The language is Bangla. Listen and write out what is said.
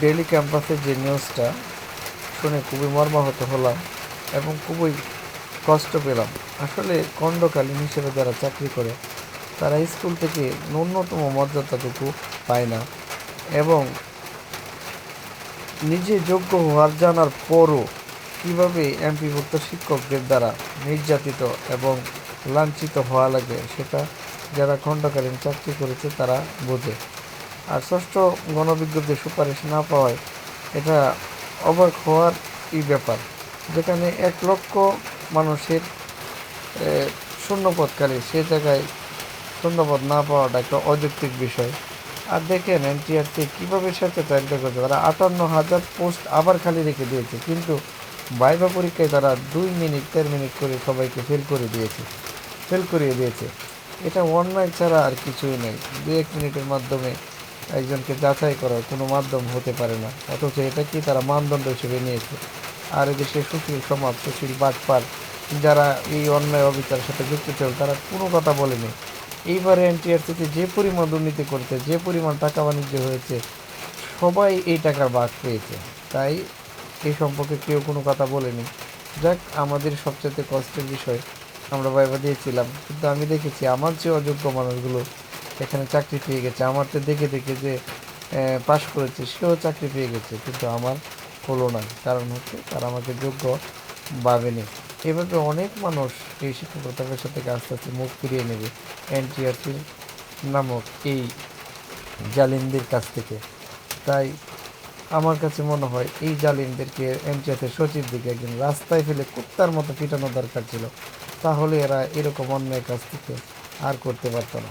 ডেইলি ক্যাম্পাসের যে নিউজটা শুনে খুবই মর্মাহত হলাম এবং খুবই কষ্ট পেলাম। আসলে খণ্ডকালীন হিসেবে যারা চাকরি করে, তারা স্কুল থেকে ন্যূনতম মর্যাদাটুকু পায় না এবং নিজে যোগ্য হওয়ার জানার পরও কীভাবে এমপিভুক্ত শিক্ষকদের দ্বারা নির্যাতিত এবং লাঞ্ছিত হওয়া লাগে, সেটা যারা খণ্ডকালীন চাকরি করেছে তারা বোঝে। আর ষষ্ঠ গণবিজ্ঞপ্তি সুপারিশ না পাওয়ায় এটা অবাক হওয়ার এই ব্যাপার যেখানে এক লক্ষ মানুষের এ, শূন্যপদকালী সে জায়গায় শূন্যপদ না পাওয়াটা একটা অযৌক্তিক বিষয়। আর দেখেন এনটিআরটি কীভাবে সাথে স্বেচ্ছাচারিতা করছে তারা আটান্ন হাজার পোস্ট আবার খালি রেখে দিয়েছে কিন্তু বাইবা পরীক্ষায় তারা দুই মিনিট দেড় মিনিট করে সবাইকে ফেল করে দিয়েছে ফেল করিয়ে দিয়েছে। এটা অন্যায় ছাড়া আর কিছুই নেই। দু এক মিনিটের মাধ্যমে একজনকে যাচাই করার কোনো মাধ্যম হতে পারে না। অথচ এটা কি তারা মানদণ্ড হিসেবে নিয়েছে? আর এদেশে সুশীল সমাজ, সুশীল বাটপার যারা এই অন্যায় অবিচারের সাথে যুক্ত ছিল, তারা কোনো কথা বলেনি। এইবারে এনটিআরসিতে যে পরিমাণ দুর্নীতি করতে যে পরিমাণ টাকা বাণিজ্য হয়েছে, সবাই এই টাকার ভাগ পেয়েছে। তাই এই সম্পর্কে কেউ কোনো কথা বলেনি। যাক, আমাদের সবচেয়ে কষ্টের বিষয় আমরা বাইবা দিয়েছিলাম। কিন্তু আমি দেখেছি, আমার যে অযোগ্য মানুষগুলো এখানে চাকরি পেয়ে গেছে। আমার তো দেখে দেখে যে পাশ করেছে, সেও চাকরি পেয়ে গেছে, কিন্তু আমার হলো না। কারণ হচ্ছে, তারা আমাকে যোগ্য ভাবেনি এভাবে অনেক মানুষ এই শিক্ষকতা পেশা থেকে আস্তে আস্তে মুখ ফিরিয়ে নেবে। এনটিআরসি নামক এই জালিমদের কাছ থেকে। তাই আমার কাছে মনে হয়, এই জালিমদেরকে এনটিআরসির সচিব দিকে একদিন রাস্তায় ফেলে কুত্তার মতো পিটানো দরকার ছিল। তাহলে এরা এরকম অন্যায় কাজ থেকে আর করতে পারতো না।